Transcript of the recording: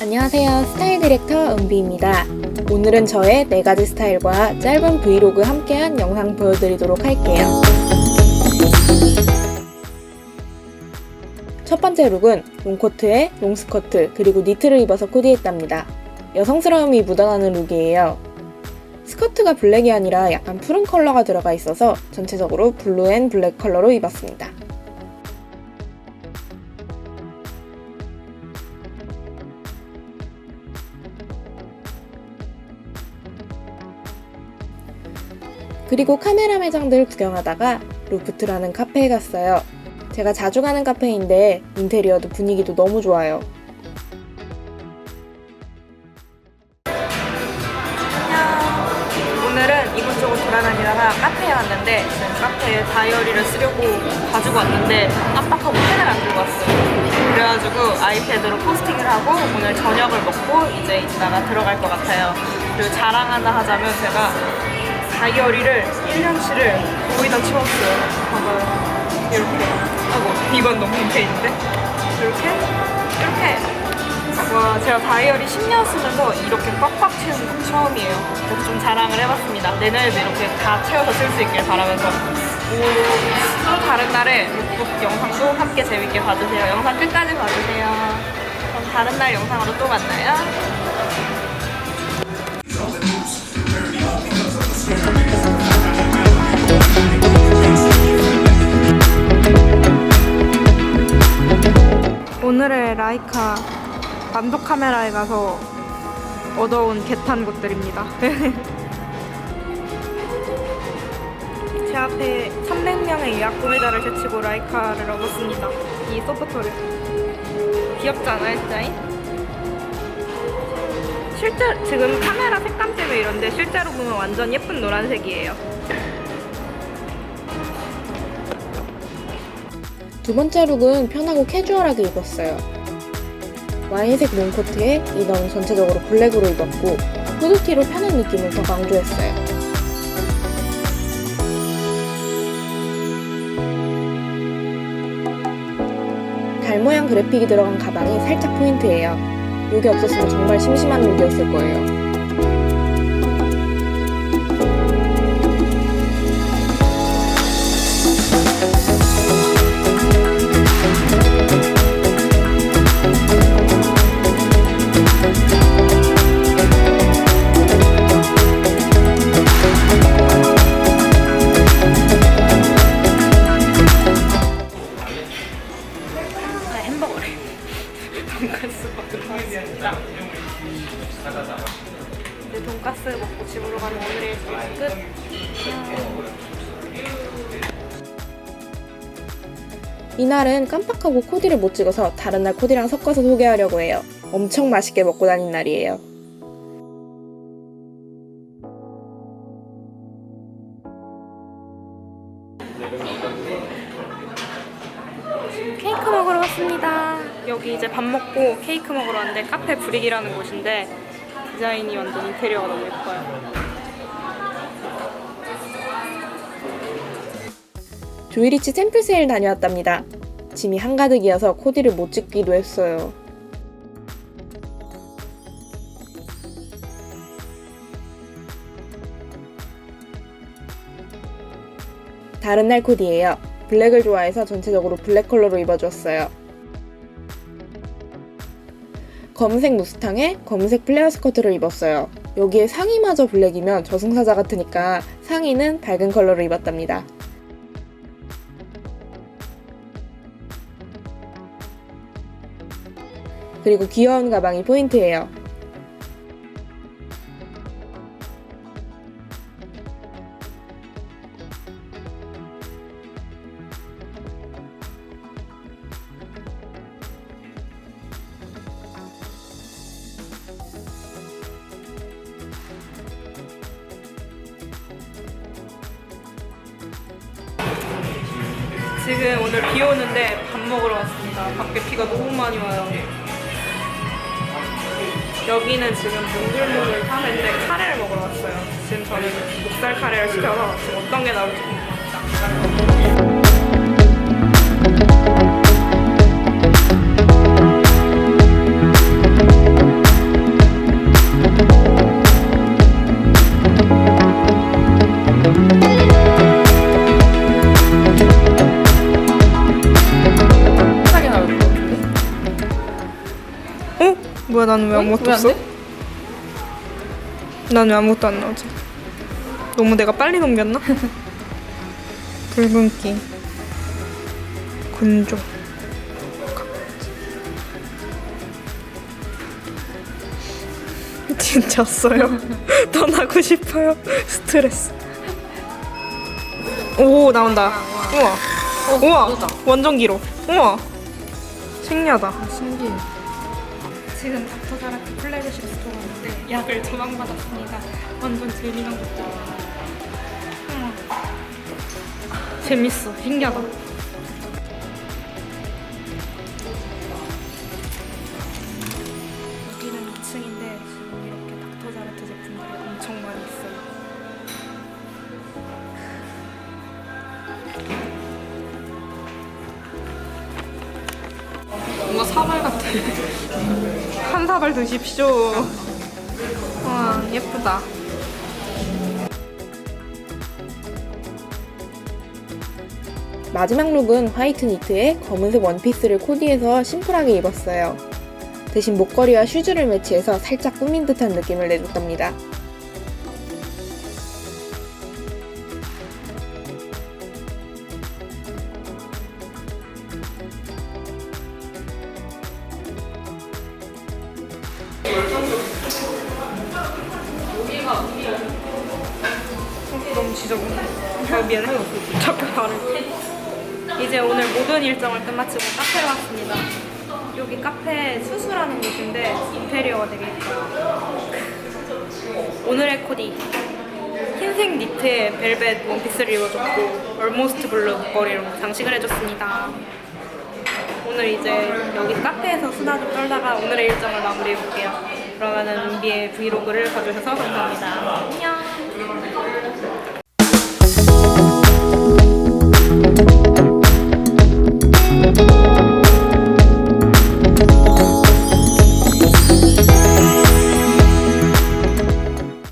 안녕하세요. 스타일 디렉터 은비입니다. 오늘은 저의 4가지 스타일과 짧은 브이로그 함께한 영상 보여드리도록 할게요. 첫 번째 룩은 롱코트에 롱스커트 그리고 니트를 입어서 코디했답니다. 여성스러움이 묻어나는 룩이에요. 스커트가 블랙이 아니라 약간 푸른 컬러가 들어가 있어서 전체적으로 블루 앤 블랙 컬러로 입었습니다. 그리고 카메라 매장들 구경하다가 루프트라는 카페에 갔어요. 제가 자주 가는 카페인데 인테리어도 분위기도 너무 좋아요. 오늘은 이곳저곳 돌아다니다가 카페에 왔는데 카페에 다이어리를 쓰려고 가지고 왔는데 깜빡하고 펜을 안 들고 왔어요. 그래가지고 아이패드로 포스팅을 하고 오늘 저녁을 먹고 이제 이따가 들어갈 것 같아요. 그리고 자랑 하나 하자면 제가 다이어리를 1년치를 거의 다 채웠어요. 봐봐요. 이렇게. 하고 이건 너무 디테일인데? 이렇게? 이렇게. 와, 제가 다이어리 10년 쓰면서 이렇게 꽉꽉 채우는 건 처음이에요. 그래서 좀 자랑을 해봤습니다. 내년에도 이렇게 다 채워서 쓸 수 있길 바라면서. 오, 또 다른 날에 룩북 영상도 함께 재밌게 봐주세요. 영상 끝까지 봐주세요. 그럼 다른 날 영상으로 또 만나요. 라이카 만독 카메라에 가서 얻어온 개탄 것들입니다. 제 앞에 300명의 예약 구매자를 제치고 라이카를 얻었습니다. 이 소프트를 귀엽지 않아요, 디자인? 실제 지금 카메라 색감 때문에 이런데 실제로 보면 완전 예쁜 노란색이에요. 두 번째 룩은 편하고 캐주얼하게 입었어요. 와인색 롱코트에 이너는 전체적으로 블랙으로 입었고 후드티로 편한 느낌을 더 강조했어요. 달 모양 그래픽이 들어간 가방이 살짝 포인트예요. 이게 없었으면 정말 심심한 룩이었을 거예요. 가는 오늘의 끝. 이날은 깜빡하고 코디를 못 찍어서 다른 날 코디랑 섞어서 소개하려고 해요. 엄청 맛있게 먹고 다닌 날이에요. 케이크 먹으러 왔습니다. 여기 이제 밥 먹고 케이크 먹으러 왔는데 카페 브릭이라는 곳인데 디자인이 완전 인테리어가 너무 예뻐요. 조이리치 샘플 세일 다녀왔답니다. 짐이 한가득이어서 코디를 못 찍기도 했어요. 다른 날 코디예요. 블랙을 좋아해서 전체적으로 블랙 컬러로 입어줬어요. 검은색 무스탕에 검은색 플레어 스커트를 입었어요. 여기에 상의마저 블랙이면 저승사자 같으니까 상의는 밝은 컬러로 입었답니다. 그리고 귀여운 가방이 포인트예요. 지금 오늘 비 오는데 밥 먹으러 왔습니다. 밖에 비가 너무 많이 와요. 여기는 지금 몽글몽글 카레인데 카레를 먹으러 왔어요. 지금 저는 목살 카레를 시켜서 지금 어떤 게 나올지 궁금합니다. 뭐야 나는 왜 아무것도 왜안 없어? 돼? 난왜 아무것도 안 나오지? 너무 내가 빨리 넘겼나? 붉은기. 군조. 진짜 왔어요. 떠나고 싶어요. 스트레스. 오 나온다. 우와. 우와. 완전 길어 우와. 신기하다. 신기해. 지금 닥터자라트 플래그십 스토어 왔는데 약을 저장받았습니다. 완전 재미난 것들. 음. 재밌어. 신기하다. 사발 같아. 한 사발 드십시오. 와, 예쁘다. 마지막 룩은 화이트 니트에 검은색 원피스를 코디해서 심플하게 입었어요. 대신 목걸이와 슈즈를 매치해서 살짝 꾸민 듯한 느낌을 내줬답니다. 지저분해. 아, 미안해. 자꾸 발을. 이제 오늘 모든 일정을 끝마치고 카페에 왔습니다. 여기 카페 수수라는 곳인데 인테리어가 되게 예뻐요. 오늘의 코디. 흰색 니트에 벨벳 원피스를 입어줬고 얼모스트 블루 목걸이로 장식을 해줬습니다. 오늘 이제 여기 카페에서 수다 좀 떨다가 오늘의 일정을 마무리해볼게요. 그러면은 은비의 브이로그를 봐주셔서 감사합니다. 안녕.